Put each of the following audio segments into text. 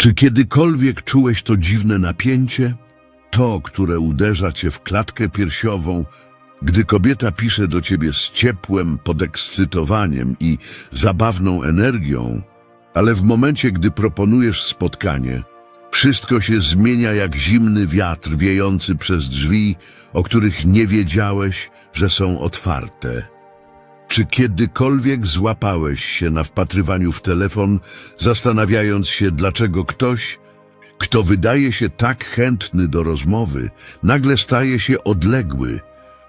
Czy kiedykolwiek czułeś to dziwne napięcie? To, które uderza cię w klatkę piersiową, gdy kobieta pisze do ciebie z ciepłem, podekscytowaniem i zabawną energią, ale w momencie, gdy proponujesz spotkanie, wszystko się zmienia jak zimny wiatr wiejący przez drzwi, o których nie wiedziałeś, że są otwarte. Czy kiedykolwiek złapałeś się na wpatrywaniu w telefon, zastanawiając się, dlaczego ktoś, kto wydaje się tak chętny do rozmowy, nagle staje się odległy,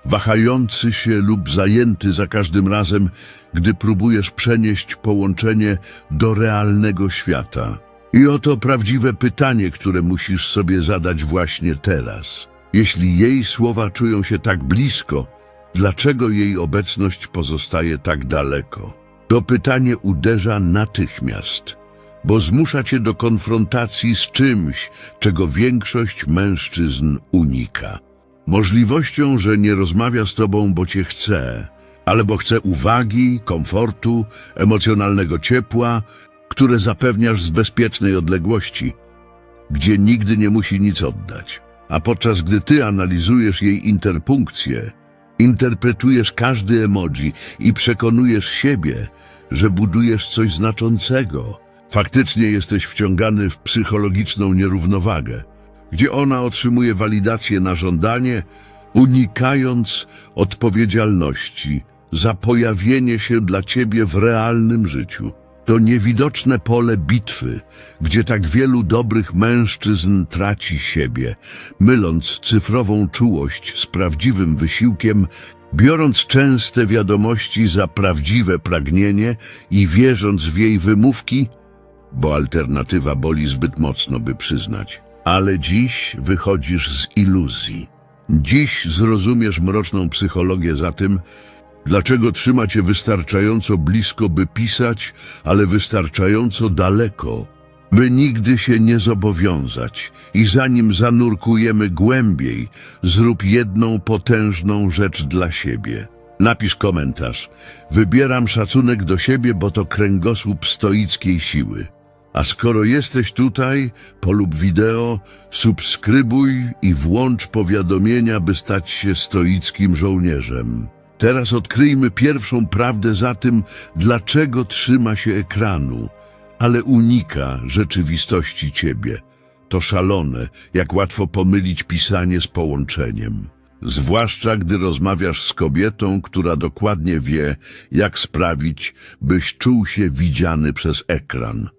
wahający się lub zajęty za każdym razem, gdy próbujesz przenieść połączenie do realnego świata? I oto prawdziwe pytanie, które musisz sobie zadać właśnie teraz. Jeśli jej słowa czują się tak blisko, dlaczego jej obecność pozostaje tak daleko? To pytanie uderza natychmiast, bo zmusza cię do konfrontacji z czymś, czego większość mężczyzn unika. Możliwością, że nie rozmawia z tobą, bo cię chce, ale bo chce uwagi, komfortu, emocjonalnego ciepła, które zapewniasz z bezpiecznej odległości, gdzie nigdy nie musi nic oddać. A podczas gdy ty analizujesz jej interpunkcję, interpretujesz każdy emoji i przekonujesz siebie, że budujesz coś znaczącego, faktycznie jesteś wciągany w psychologiczną nierównowagę, gdzie ona otrzymuje walidację na żądanie, unikając odpowiedzialności za pojawienie się dla ciebie w realnym życiu. To niewidoczne pole bitwy, gdzie tak wielu dobrych mężczyzn traci siebie, myląc cyfrową czułość z prawdziwym wysiłkiem, biorąc częste wiadomości za prawdziwe pragnienie i wierząc w jej wymówki, bo alternatywa boli zbyt mocno, by przyznać. Ale dziś wychodzisz z iluzji. Dziś zrozumiesz mroczną psychologię za tym, dlaczego trzyma cię wystarczająco blisko, by pisać, ale wystarczająco daleko, by nigdy się nie zobowiązać. I zanim zanurkujemy głębiej, zrób jedną potężną rzecz dla siebie. Napisz komentarz. Wybieram szacunek do siebie, bo to kręgosłup stoickiej siły. A skoro jesteś tutaj, polub wideo, subskrybuj i włącz powiadomienia, by stać się stoickim żołnierzem. Teraz odkryjmy pierwszą prawdę za tym, dlaczego trzyma się ekranu, ale unika rzeczywistości ciebie. To szalone, jak łatwo pomylić pisanie z połączeniem. Zwłaszcza gdy rozmawiasz z kobietą, która dokładnie wie, jak sprawić, byś czuł się widziany przez ekran.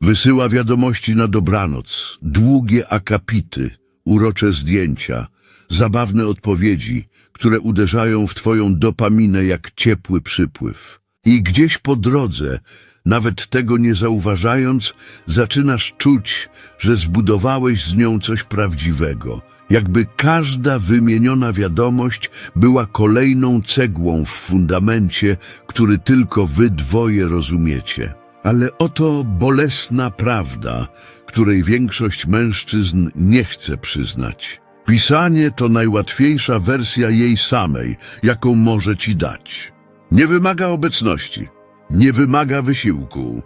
Wysyła wiadomości na dobranoc, długie akapity, urocze zdjęcia, zabawne odpowiedzi, które uderzają w twoją dopaminę jak ciepły przypływ. I gdzieś po drodze, nawet tego nie zauważając, zaczynasz czuć, że zbudowałeś z nią coś prawdziwego, jakby każda wymieniona wiadomość była kolejną cegłą w fundamencie, który tylko wy dwoje rozumiecie. Ale oto bolesna prawda, której większość mężczyzn nie chce przyznać. Pisanie to najłatwiejsza wersja jej samej, jaką może ci dać. Nie wymaga obecności, nie wymaga wysiłku,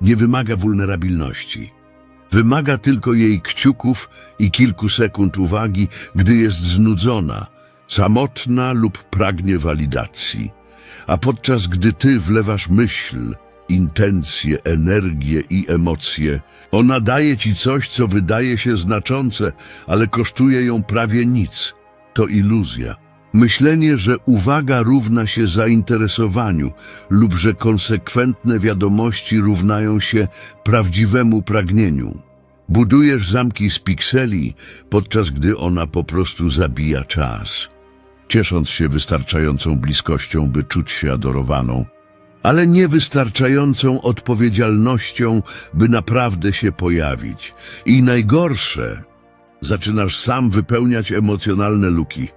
nie wymaga wulnerabilności. Wymaga tylko jej kciuków i kilku sekund uwagi, gdy jest znudzona, samotna lub pragnie walidacji. A podczas gdy ty wlewasz myśl, intencje, energię i emocje, ona daje ci coś, co wydaje się znaczące, ale kosztuje ją prawie nic. To iluzja. Myślenie, że uwaga równa się zainteresowaniu lub że konsekwentne wiadomości równają się prawdziwemu pragnieniu. Budujesz zamki z pikseli, podczas gdy ona po prostu zabija czas, ciesząc się wystarczającą bliskością, by czuć się adorowaną, ale niewystarczającą odpowiedzialnością, by naprawdę się pojawić. I najgorsze, zaczynasz sam wypełniać emocjonalne luki.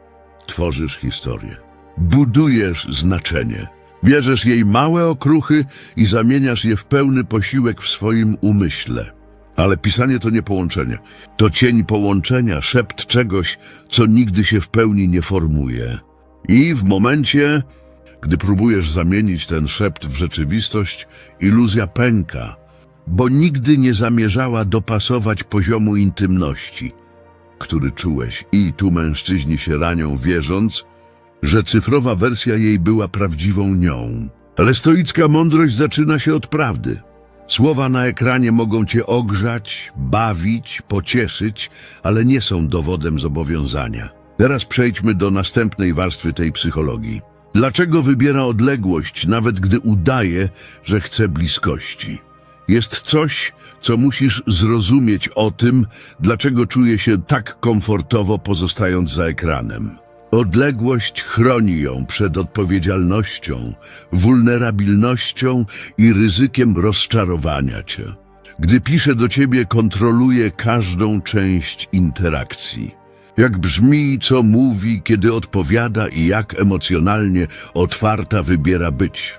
Tworzysz historię. Budujesz znaczenie. Bierzesz jej małe okruchy i zamieniasz je w pełny posiłek w swoim umyśle. Ale pisanie to nie połączenie. To cień połączenia, szept czegoś, co nigdy się w pełni nie formuje. I w momencie, gdy próbujesz zamienić ten szept w rzeczywistość, iluzja pęka, bo nigdy nie zamierzała dopasować poziomu intymności, który czułeś. I tu mężczyźni się ranią, wierząc, że cyfrowa wersja jej była prawdziwą nią. Ale stoicka mądrość zaczyna się od prawdy. Słowa na ekranie mogą cię ogrzać, bawić, pocieszyć, ale nie są dowodem zobowiązania. Teraz przejdźmy do następnej warstwy tej psychologii. Dlaczego wybiera odległość, nawet gdy udaje, że chce bliskości? Jest coś, co musisz zrozumieć o tym, dlaczego czuje się tak komfortowo pozostając za ekranem. Odległość chroni ją przed odpowiedzialnością, wulnerabilnością i ryzykiem rozczarowania cię. Gdy pisze do ciebie, kontroluje każdą część interakcji. Jak brzmi, co mówi, kiedy odpowiada i jak emocjonalnie otwarta wybiera być.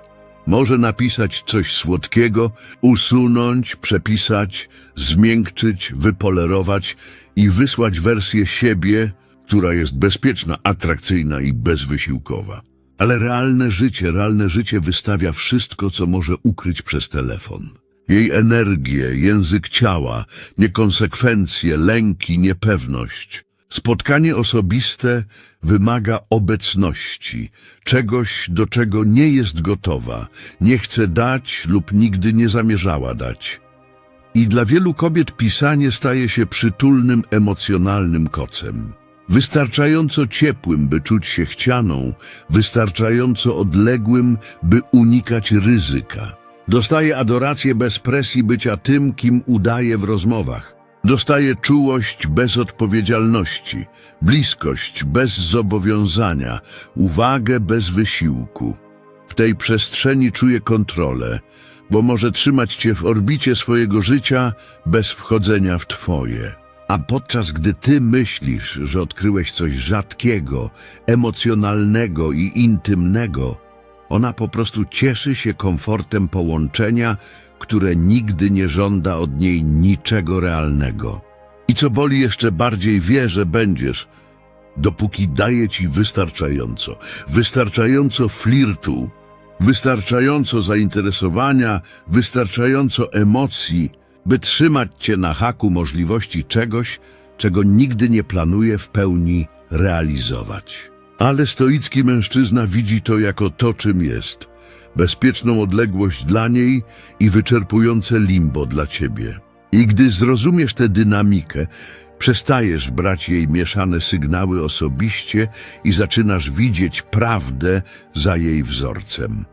Może napisać coś słodkiego, usunąć, przepisać, zmiękczyć, wypolerować i wysłać wersję siebie, która jest bezpieczna, atrakcyjna i bezwysiłkowa. Ale realne życie, realne życie wystawia wszystko, co może ukryć przez telefon. Jej energię, język ciała, niekonsekwencje, lęki, niepewność. Spotkanie osobiste wymaga obecności, czegoś, do czego nie jest gotowa, nie chce dać lub nigdy nie zamierzała dać. I dla wielu kobiet pisanie staje się przytulnym, emocjonalnym kocem. Wystarczająco ciepłym, by czuć się chcianą, wystarczająco odległym, by unikać ryzyka. Dostaje adorację bez presji bycia tym, kim udaje w rozmowach. Dostaje czułość bez odpowiedzialności, bliskość bez zobowiązania, uwagę bez wysiłku. W tej przestrzeni czuje kontrolę, bo może trzymać cię w orbicie swojego życia bez wchodzenia w twoje. A podczas gdy ty myślisz, że odkryłeś coś rzadkiego, emocjonalnego i intymnego, ona po prostu cieszy się komfortem połączenia, które nigdy nie żąda od niej niczego realnego. I co boli jeszcze bardziej wie, że będziesz, dopóki daje ci wystarczająco, wystarczająco flirtu, wystarczająco zainteresowania, wystarczająco emocji, by trzymać cię na haku możliwości czegoś, czego nigdy nie planuje w pełni realizować. Ale stoicki mężczyzna widzi to jako to, czym jest. Bezpieczną odległość dla niej i wyczerpujące limbo dla ciebie. I gdy zrozumiesz tę dynamikę, przestajesz brać jej mieszane sygnały osobiście i zaczynasz widzieć prawdę za jej wzorcem.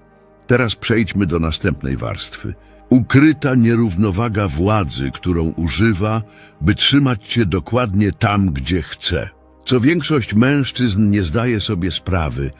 Teraz przejdźmy do następnej warstwy. Ukryta nierównowaga władzy, którą używa, by trzymać cię dokładnie tam, gdzie chce. Co większość mężczyzn nie zdaje sobie sprawy,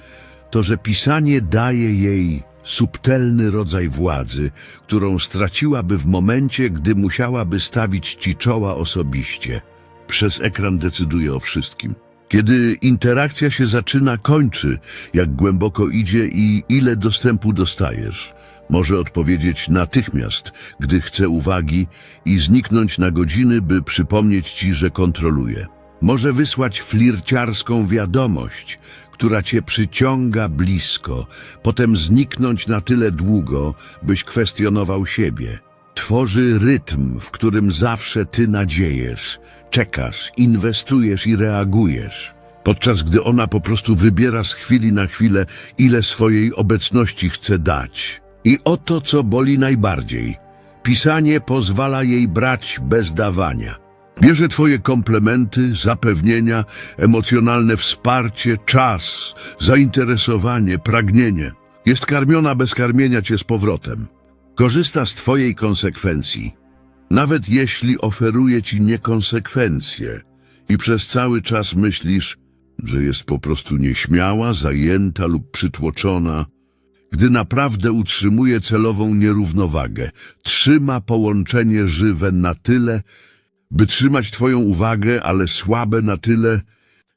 to że pisanie daje jej subtelny rodzaj władzy, którą straciłaby w momencie, gdy musiałaby stawić ci czoła osobiście. Przez ekran decyduje o wszystkim. Kiedy interakcja się zaczyna, kończy, jak głęboko idzie i ile dostępu dostajesz. Może odpowiedzieć natychmiast, gdy chce uwagi i zniknąć na godziny, by przypomnieć ci, że kontroluje. Może wysłać flirciarską wiadomość, która cię przyciąga blisko, potem zniknąć na tyle długo, byś kwestionował siebie. Tworzy rytm, w którym zawsze ty nadziejesz, czekasz, inwestujesz i reagujesz. Podczas gdy ona po prostu wybiera z chwili na chwilę, ile swojej obecności chce dać. I oto co boli najbardziej. Pisanie pozwala jej brać bez dawania. Bierze twoje komplementy, zapewnienia, emocjonalne wsparcie, czas, zainteresowanie, pragnienie. Jest karmiona bez karmienia cię z powrotem. Korzysta z twojej konsekwencji, nawet jeśli oferuje ci niekonsekwencje i przez cały czas myślisz, że jest po prostu nieśmiała, zajęta lub przytłoczona, gdy naprawdę utrzymuje celową nierównowagę, trzyma połączenie żywe na tyle, by trzymać twoją uwagę, ale słabe na tyle,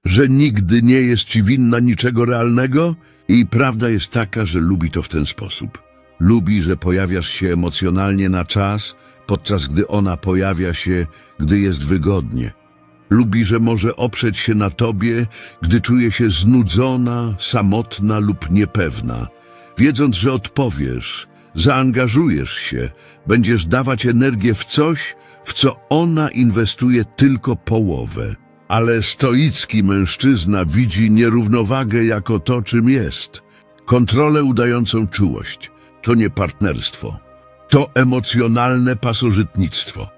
że nigdy nie jest ci winna niczego realnego? I prawda jest taka, że lubi to w ten sposób. Lubi, że pojawiasz się emocjonalnie na czas, podczas gdy ona pojawia się, gdy jest wygodnie. Lubi, że może oprzeć się na tobie, gdy czuje się znudzona, samotna lub niepewna, wiedząc, że odpowiesz, Zaangażujesz się, będziesz dawać energię w coś, w co ona inwestuje tylko połowę. Ale stoicki mężczyzna widzi nierównowagę jako to, czym jest. Kontrolę udającą czułość. To nie partnerstwo. To emocjonalne pasożytnictwo.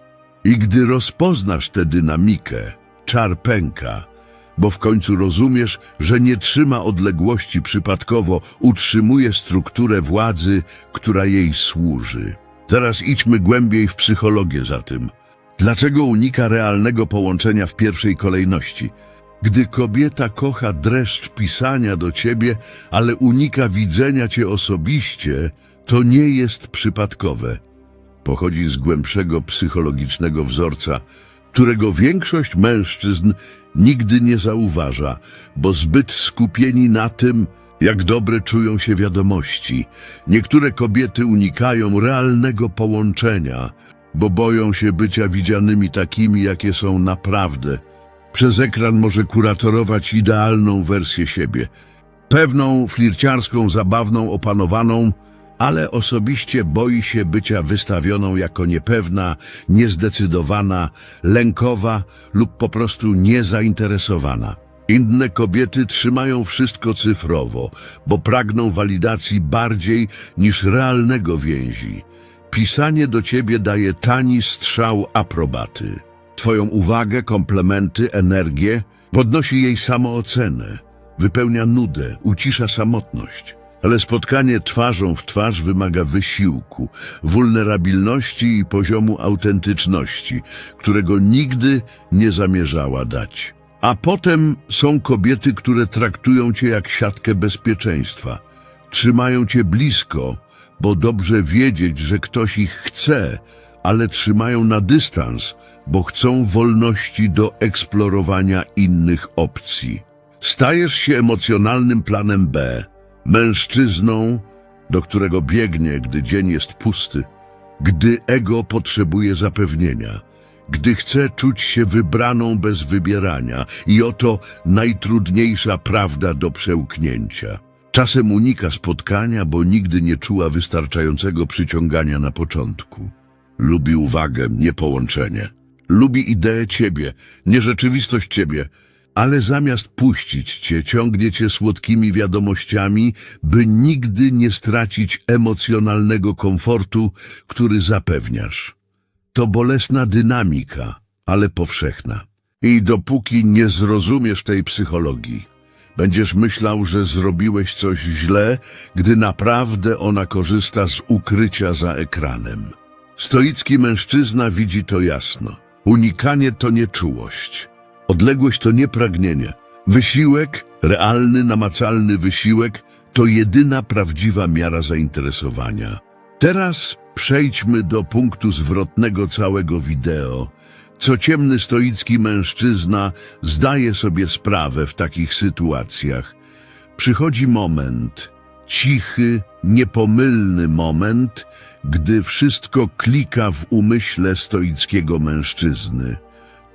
I gdy rozpoznasz tę dynamikę, czar pęka, bo w końcu rozumiesz, że nie trzyma odległości przypadkowo, utrzymuje strukturę władzy, która jej służy. Teraz idźmy głębiej w psychologię za tym. Dlaczego unika realnego połączenia w pierwszej kolejności? Gdy kobieta kocha dreszcz pisania do ciebie, ale unika widzenia cię osobiście, to nie jest przypadkowe. Pochodzi z głębszego psychologicznego wzorca, którego większość mężczyzn nigdy nie zauważa, bo zbyt skupieni na tym, jak dobre czują się wiadomości. Niektóre kobiety unikają realnego połączenia, bo boją się bycia widzianymi takimi, jakie są naprawdę. Przez ekran może kuratorować idealną wersję siebie. Pewną, flirciarską, zabawną, opanowaną, ale osobiście boi się bycia wystawioną jako niepewna, niezdecydowana, lękowa lub po prostu niezainteresowana. Inne kobiety trzymają wszystko cyfrowo, bo pragną walidacji bardziej niż realnego więzi. Pisanie do ciebie daje tani strzał aprobaty. Twoją uwagę, komplementy, energię podnosi jej samoocenę, wypełnia nudę, ucisza samotność. Ale spotkanie twarzą w twarz wymaga wysiłku, wulnerabilności i poziomu autentyczności, którego nigdy nie zamierzała dać. A potem są kobiety, które traktują cię jak siatkę bezpieczeństwa. Trzymają cię blisko, bo dobrze wiedzieć, że ktoś ich chce, ale trzymają na dystans, bo chcą wolności do eksplorowania innych opcji. Stajesz się emocjonalnym planem B, mężczyzną, do którego biegnie, gdy dzień jest pusty, gdy ego potrzebuje zapewnienia, gdy chce czuć się wybraną bez wybierania i oto najtrudniejsza prawda do przełknięcia. Czasem unika spotkania, bo nigdy nie czuła wystarczającego przyciągania na początku. Lubi uwagę, nie połączenie. Lubi ideę ciebie, nie rzeczywistość ciebie, ale zamiast puścić cię, ciągnie cię słodkimi wiadomościami, by nigdy nie stracić emocjonalnego komfortu, który zapewniasz. To bolesna dynamika, ale powszechna. I dopóki nie zrozumiesz tej psychologii, będziesz myślał, że zrobiłeś coś źle, gdy naprawdę ona korzysta z ukrycia za ekranem. Stoicki mężczyzna widzi to jasno. Unikanie to nie czułość. Odległość to nie pragnienie. Wysiłek, realny, namacalny wysiłek, to jedyna prawdziwa miara zainteresowania. Teraz przejdźmy do punktu zwrotnego całego wideo. Co ciemny stoicki mężczyzna zdaje sobie sprawę w takich sytuacjach. Przychodzi moment, cichy, niepomylny moment, gdy wszystko klika w umyśle stoickiego mężczyzny.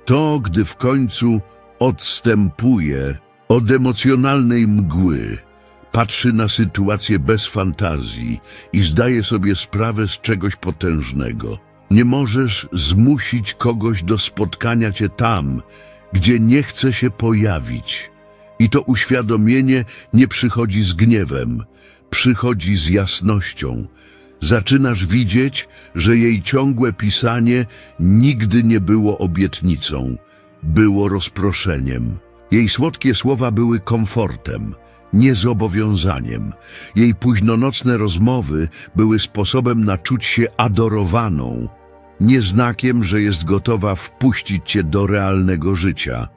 To, gdy w końcu odstępuje od emocjonalnej mgły, patrzy na sytuację bez fantazji i zdaje sobie sprawę z czegoś potężnego. Nie możesz zmusić kogoś do spotkania cię tam, gdzie nie chce się pojawić. I to uświadomienie nie przychodzi z gniewem, przychodzi z jasnością. Zaczynasz widzieć, że jej ciągłe pisanie nigdy nie było obietnicą, było rozproszeniem. Jej słodkie słowa były komfortem, nie zobowiązaniem. Jej późnonocne rozmowy były sposobem na czuć się adorowaną, nie znakiem, że jest gotowa wpuścić cię do realnego życia.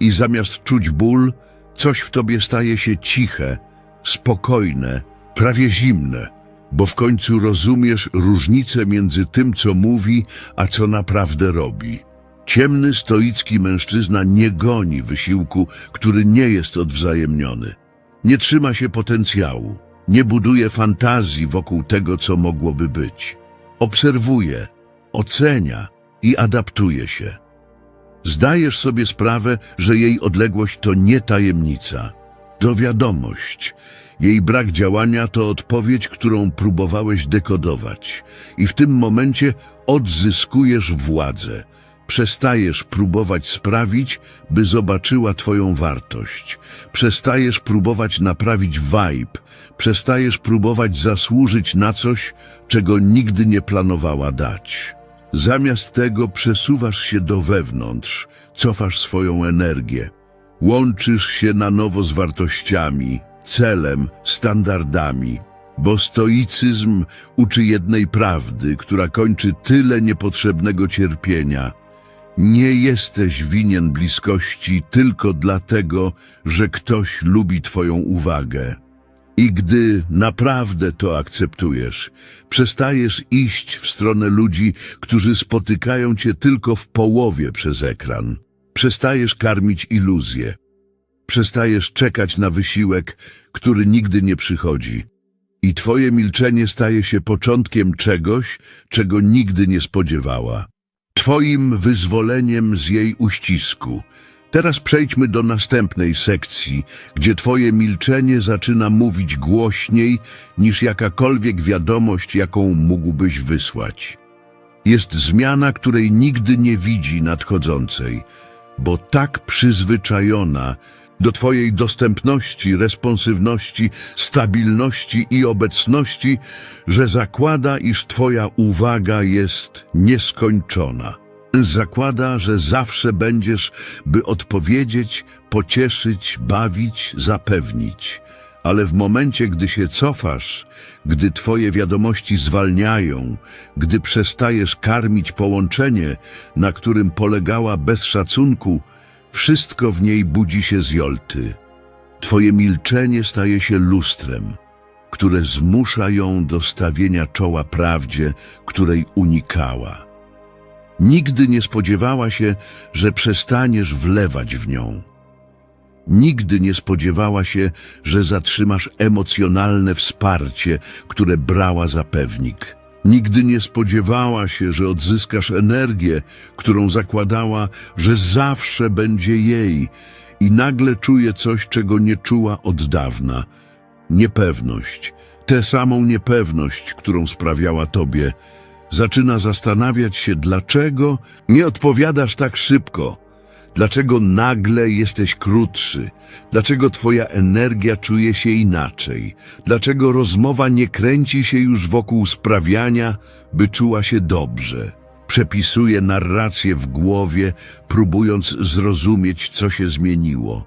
I zamiast czuć ból, coś w tobie staje się ciche, spokojne, prawie zimne, bo w końcu rozumiesz różnicę między tym, co mówi, a co naprawdę robi. Ciemny, stoicki mężczyzna nie goni wysiłku, który nie jest odwzajemniony. Nie trzyma się potencjału, nie buduje fantazji wokół tego, co mogłoby być. Obserwuje, ocenia i adaptuje się. Zdajesz sobie sprawę, że jej odległość to nie tajemnica. to wiadomość. Jej brak działania to odpowiedź, którą próbowałeś dekodować. I w tym momencie odzyskujesz władzę. Przestajesz próbować sprawić, by zobaczyła Twoją wartość. Przestajesz próbować naprawić vibe. Przestajesz próbować zasłużyć na coś, czego nigdy nie planowała dać. Zamiast tego przesuwasz się do wewnątrz, cofasz swoją energię. Łączysz się na nowo z wartościami, celem, standardami. Bo stoicyzm uczy jednej prawdy, która kończy tyle niepotrzebnego cierpienia. Nie jesteś winien bliskości tylko dlatego, że ktoś lubi Twoją uwagę. I gdy naprawdę to akceptujesz, przestajesz iść w stronę ludzi, którzy spotykają cię tylko w połowie przez ekran. Przestajesz karmić iluzje. Przestajesz czekać na wysiłek, który nigdy nie przychodzi. I twoje milczenie staje się początkiem czegoś, czego nigdy nie spodziewała. Twoim wyzwoleniem z jej uścisku. Teraz przejdźmy do następnej sekcji, gdzie twoje milczenie zaczyna mówić głośniej niż jakakolwiek wiadomość, jaką mógłbyś wysłać. Jest zmiana, której nigdy nie widzi nadchodzącej, bo tak przyzwyczajona do Twojej dostępności, responsywności, stabilności i obecności, że zakłada, iż Twoja uwaga jest nieskończona. Zakłada, że zawsze będziesz, by odpowiedzieć, pocieszyć, bawić, zapewnić. Ale w momencie, gdy się cofasz, gdy Twoje wiadomości zwalniają, gdy przestajesz karmić połączenie, na którym polegała bez szacunku, wszystko w niej budzi się z jolty. Twoje milczenie staje się lustrem, które zmusza ją do stawienia czoła prawdzie, której unikała. Nigdy nie spodziewała się, że przestaniesz wlewać w nią. Nigdy nie spodziewała się, że zatrzymasz emocjonalne wsparcie, które brała za pewnik. Nigdy nie spodziewała się, że odzyskasz energię, którą zakładała, że zawsze będzie jej i nagle czuje coś, czego nie czuła od dawna. Niepewność, tę samą niepewność, którą sprawiała tobie. Zaczyna zastanawiać się, dlaczego nie odpowiadasz tak szybko. Dlaczego nagle jesteś krótszy? Dlaczego twoja energia czuje się inaczej? Dlaczego rozmowa nie kręci się już wokół sprawiania, by czuła się dobrze? Przepisuje narrację w głowie, próbując zrozumieć, co się zmieniło.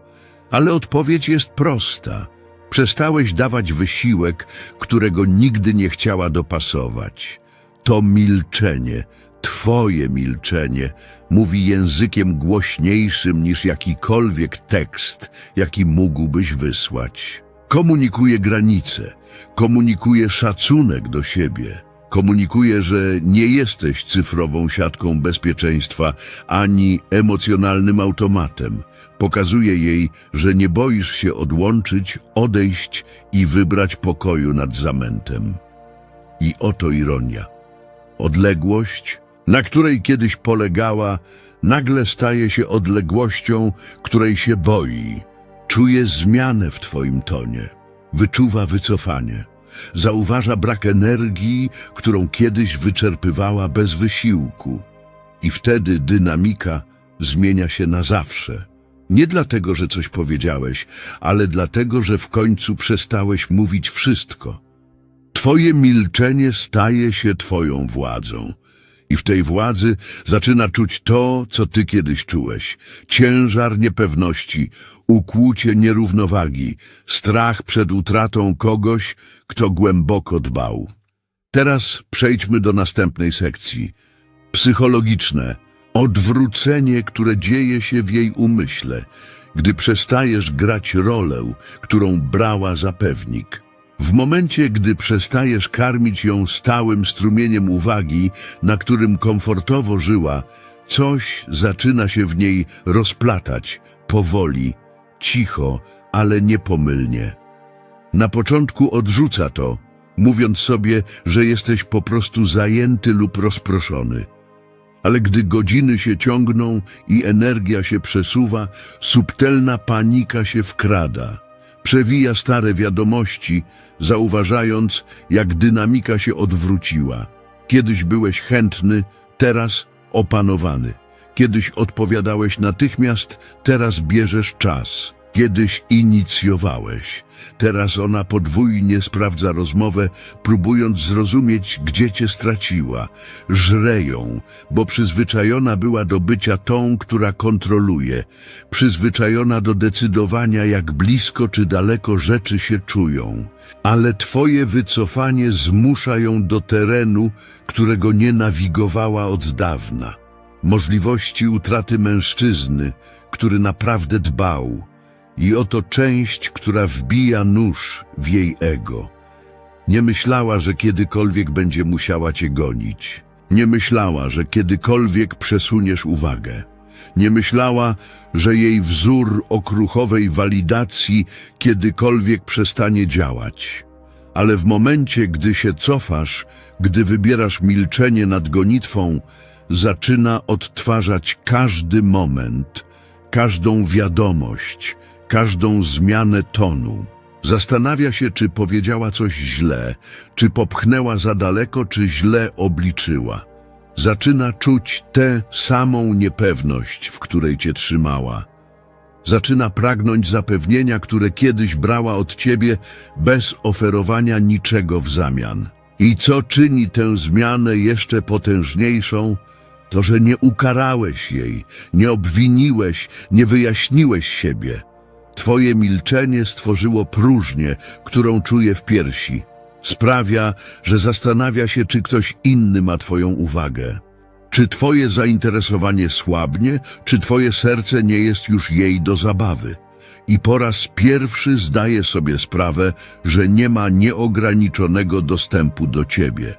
Ale odpowiedź jest prosta. Przestałeś dawać wysiłek, którego nigdy nie chciała dopasować. To milczenie, Twoje milczenie mówi językiem głośniejszym niż jakikolwiek tekst, jaki mógłbyś wysłać. Komunikuje granice, komunikuje szacunek do siebie, komunikuje, że nie jesteś cyfrową siatką bezpieczeństwa ani emocjonalnym automatem. Pokazuje jej, że nie boisz się odłączyć, odejść i wybrać pokoju nad zamętem. I oto ironia. Odległość, na której kiedyś polegała, nagle staje się odległością, której się boi. Czuje zmianę w twoim tonie, wyczuwa wycofanie, zauważa brak energii, którą kiedyś wyczerpywała bez wysiłku. I wtedy dynamika zmienia się na zawsze. Nie dlatego, że coś powiedziałeś, ale dlatego, że w końcu przestałeś mówić wszystko. Twoje milczenie staje się Twoją władzą. I w tej władzy zaczyna czuć to, co Ty kiedyś czułeś. Ciężar niepewności, ukłucie nierównowagi, strach przed utratą kogoś, kto głęboko dbał. Teraz przejdźmy do następnej sekcji. Psychologiczne. Odwrócenie, które dzieje się w jej umyśle, gdy przestajesz grać rolę, którą brała za pewnik. W momencie, gdy przestajesz karmić ją stałym strumieniem uwagi, na którym komfortowo żyła, coś zaczyna się w niej rozplatać, powoli, cicho, ale niepomylnie. Na początku odrzuca to, mówiąc sobie, że jesteś po prostu zajęty lub rozproszony. Ale gdy godziny się ciągną i energia się przesuwa, subtelna panika się wkrada. Przewija stare wiadomości, zauważając, jak dynamika się odwróciła. Kiedyś byłeś chętny, teraz opanowany. Kiedyś odpowiadałeś natychmiast, teraz bierzesz czas. Kiedyś inicjowałeś. Teraz ona podwójnie sprawdza rozmowę, próbując zrozumieć, gdzie cię straciła. Żre ją, bo przyzwyczajona była do bycia tą, która kontroluje. Przyzwyczajona do decydowania, jak blisko czy daleko rzeczy się czują. Ale twoje wycofanie zmusza ją do terenu, którego nie nawigowała od dawna. Możliwości utraty mężczyzny, który naprawdę dbał. I oto część, która wbija nóż w jej ego. Nie myślała, że kiedykolwiek będzie musiała cię gonić. Nie myślała, że kiedykolwiek przesuniesz uwagę. Nie myślała, że jej wzór okruchowej walidacji kiedykolwiek przestanie działać. Ale w momencie, gdy się cofasz, gdy wybierasz milczenie nad gonitwą, zaczyna odtwarzać każdy moment, każdą wiadomość, każdą zmianę tonu. Zastanawia się, czy powiedziała coś źle, czy popchnęła za daleko, czy źle obliczyła. Zaczyna czuć tę samą niepewność, w której cię trzymała. Zaczyna pragnąć zapewnienia, które kiedyś brała od ciebie bez oferowania niczego w zamian. I co czyni tę zmianę jeszcze potężniejszą, to że nie ukarałeś jej, nie obwiniłeś, nie wyjaśniłeś siebie. Twoje milczenie stworzyło próżnię, którą czuje w piersi. Sprawia, że zastanawia się, czy ktoś inny ma twoją uwagę. Czy twoje zainteresowanie słabnie, czy twoje serce nie jest już jej do zabawy? I po raz pierwszy zdaje sobie sprawę, że nie ma nieograniczonego dostępu do ciebie.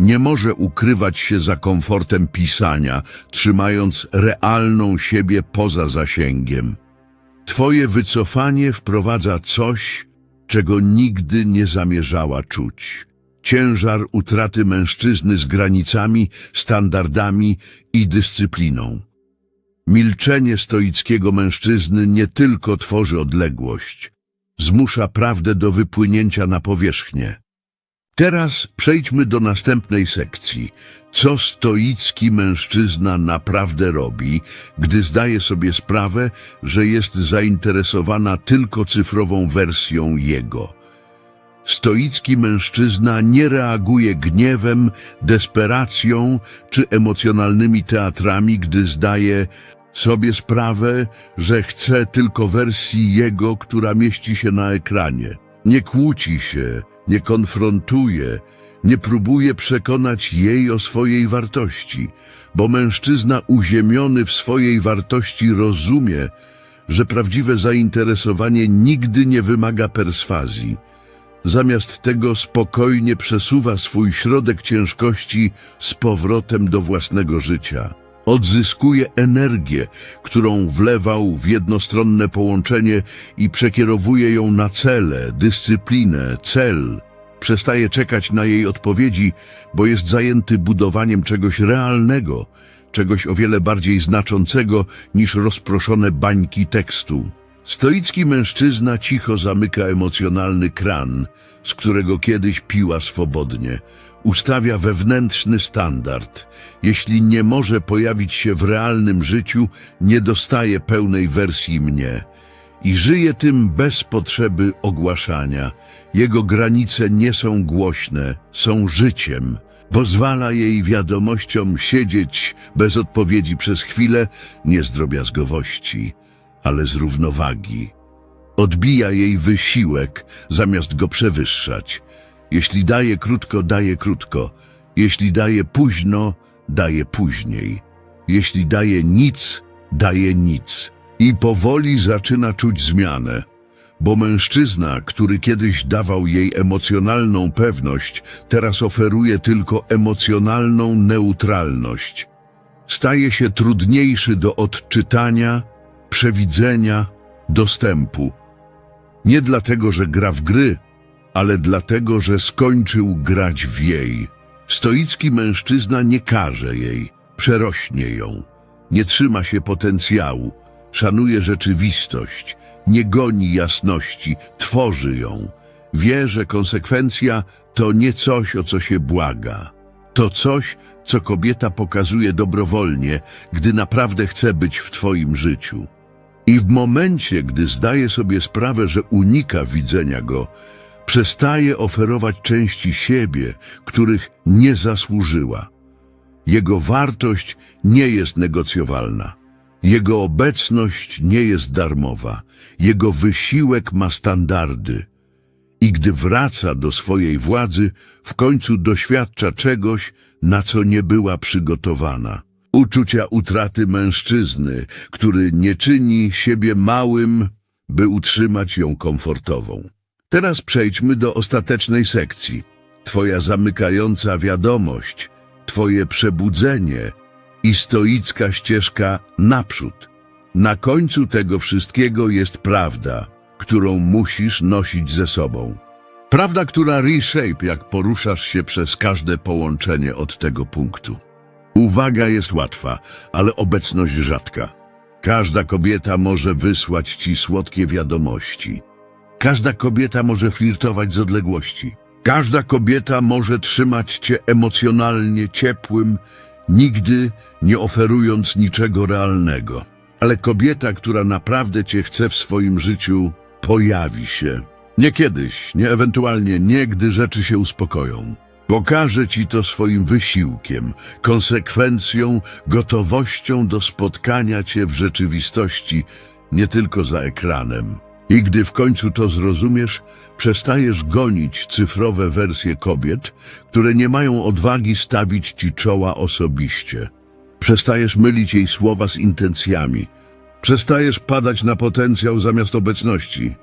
Nie może ukrywać się za komfortem pisania, trzymając realną siebie poza zasięgiem. Twoje wycofanie wprowadza coś, czego nigdy nie zamierzała czuć. Ciężar utraty mężczyzny z granicami, standardami i dyscypliną. Milczenie stoickiego mężczyzny nie tylko tworzy odległość, zmusza prawdę do wypłynięcia na powierzchnię. Teraz przejdźmy do następnej sekcji. Co stoicki mężczyzna naprawdę robi, gdy zdaje sobie sprawę, że jest zainteresowana tylko cyfrową wersją jego? Stoicki mężczyzna nie reaguje gniewem, desperacją czy emocjonalnymi teatrami, gdy zdaje sobie sprawę, że chce tylko wersji jego, która mieści się na ekranie. Nie kłóci się, nie konfrontuje, nie próbuje przekonać jej o swojej wartości, bo mężczyzna uziemiony w swojej wartości rozumie, że prawdziwe zainteresowanie nigdy nie wymaga perswazji. Zamiast tego spokojnie przesuwa swój środek ciężkości z powrotem do własnego życia. Odzyskuje energię, którą wlewał w jednostronne połączenie i przekierowuje ją na cele, dyscyplinę, cel. Przestaje czekać na jej odpowiedzi, bo jest zajęty budowaniem czegoś realnego, czegoś o wiele bardziej znaczącego niż rozproszone bańki tekstu. Stoicki mężczyzna cicho zamyka emocjonalny kran, z którego kiedyś piła swobodnie. Ustawia wewnętrzny standard. Jeśli nie może pojawić się w realnym życiu, nie dostaje pełnej wersji mnie. I żyje tym bez potrzeby ogłaszania. Jego granice nie są głośne, są życiem. Pozwala jej wiadomościom siedzieć bez odpowiedzi przez chwilę, nie z drobiazgowości ale z równowagi. Odbija jej wysiłek, zamiast go przewyższać. Jeśli daje krótko, daje krótko. Jeśli daje późno, daje później. Jeśli daje nic, daje nic. I powoli zaczyna czuć zmianę. Bo mężczyzna, który kiedyś dawał jej emocjonalną pewność, teraz oferuje tylko emocjonalną neutralność. Staje się trudniejszy do odczytania, przewidzenia, dostępu. Nie dlatego, że gra w gry, ale dlatego, że skończył grać w jej. Stoicki mężczyzna nie karze jej, przerośnie ją. Nie trzyma się potencjału, szanuje rzeczywistość, nie goni jasności, tworzy ją. Wie, że konsekwencja to nie coś, o co się błaga. To coś, co kobieta pokazuje dobrowolnie, gdy naprawdę chce być w twoim życiu. I w momencie, gdy zdaje sobie sprawę, że unika widzenia go, przestaje oferować części siebie, których nie zasłużyła. Jego wartość nie jest negocjowalna. Jego obecność nie jest darmowa. Jego wysiłek ma standardy. I gdy wraca do swojej władzy, w końcu doświadcza czegoś, na co nie była przygotowana. Uczucia utraty mężczyzny, który nie czyni siebie małym, by utrzymać ją komfortową. Teraz przejdźmy do ostatecznej sekcji. Twoja zamykająca wiadomość, Twoje przebudzenie i stoicka ścieżka naprzód. Na końcu tego wszystkiego jest prawda, którą musisz nosić ze sobą. Prawda, która reshape, jak poruszasz się przez każde połączenie od tego punktu. Uwaga jest łatwa, ale obecność rzadka. Każda kobieta może wysłać ci słodkie wiadomości. Każda kobieta może flirtować z odległości. Każda kobieta może trzymać cię emocjonalnie ciepłym, nigdy nie oferując niczego realnego. Ale kobieta, która naprawdę cię chce w swoim życiu, pojawi się. Nie kiedyś, nie ewentualnie nie, gdy rzeczy się uspokoją. Pokaże ci to swoim wysiłkiem, konsekwencją, gotowością do spotkania cię w rzeczywistości, nie tylko za ekranem. I gdy w końcu to zrozumiesz, przestajesz gonić cyfrowe wersje kobiet, które nie mają odwagi stawić ci czoła osobiście. Przestajesz mylić jej słowa z intencjami. Przestajesz padać na potencjał zamiast obecności.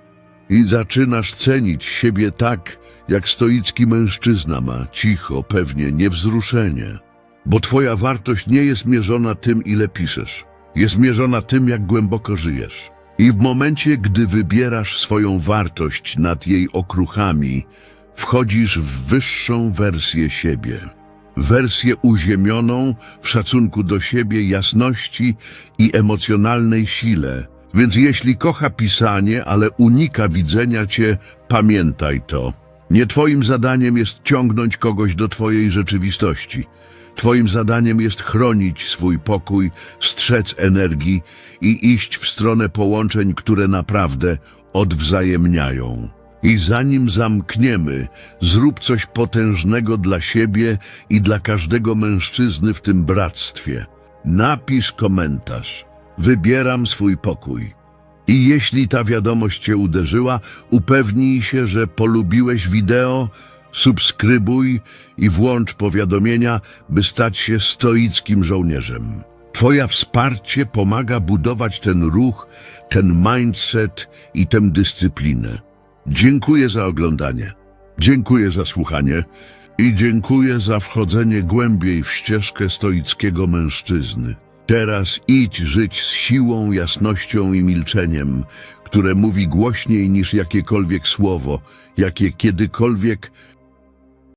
I zaczynasz cenić siebie tak, jak stoicki mężczyzna ma, cicho, pewnie, niewzruszenie. Bo twoja wartość nie jest mierzona tym, ile piszesz. Jest mierzona tym, jak głęboko żyjesz. I w momencie, gdy wybierasz swoją wartość nad jej okruchami, wchodzisz w wyższą wersję siebie. Wersję uziemioną w szacunku do siebie, jasności i emocjonalnej sile. Więc jeśli kocha pisanie, ale unika widzenia cię, pamiętaj to. Nie twoim zadaniem jest ciągnąć kogoś do twojej rzeczywistości. Twoim zadaniem jest chronić swój pokój, strzec energii i iść w stronę połączeń, które naprawdę odwzajemniają. I zanim zamkniemy, zrób coś potężnego dla siebie i dla każdego mężczyzny w tym bractwie. Napisz komentarz. Wybieram swój pokój. I jeśli ta wiadomość Cię uderzyła, upewnij się, że polubiłeś wideo, subskrybuj i włącz powiadomienia, by stać się stoickim żołnierzem. Twoja wsparcie pomaga budować ten ruch, ten mindset i tę dyscyplinę. Dziękuję za oglądanie. Dziękuję za słuchanie i dziękuję za wchodzenie głębiej w ścieżkę stoickiego mężczyzny. Teraz idź żyć z siłą, jasnością i milczeniem, które mówi głośniej niż jakiekolwiek słowo, jakie kiedykolwiek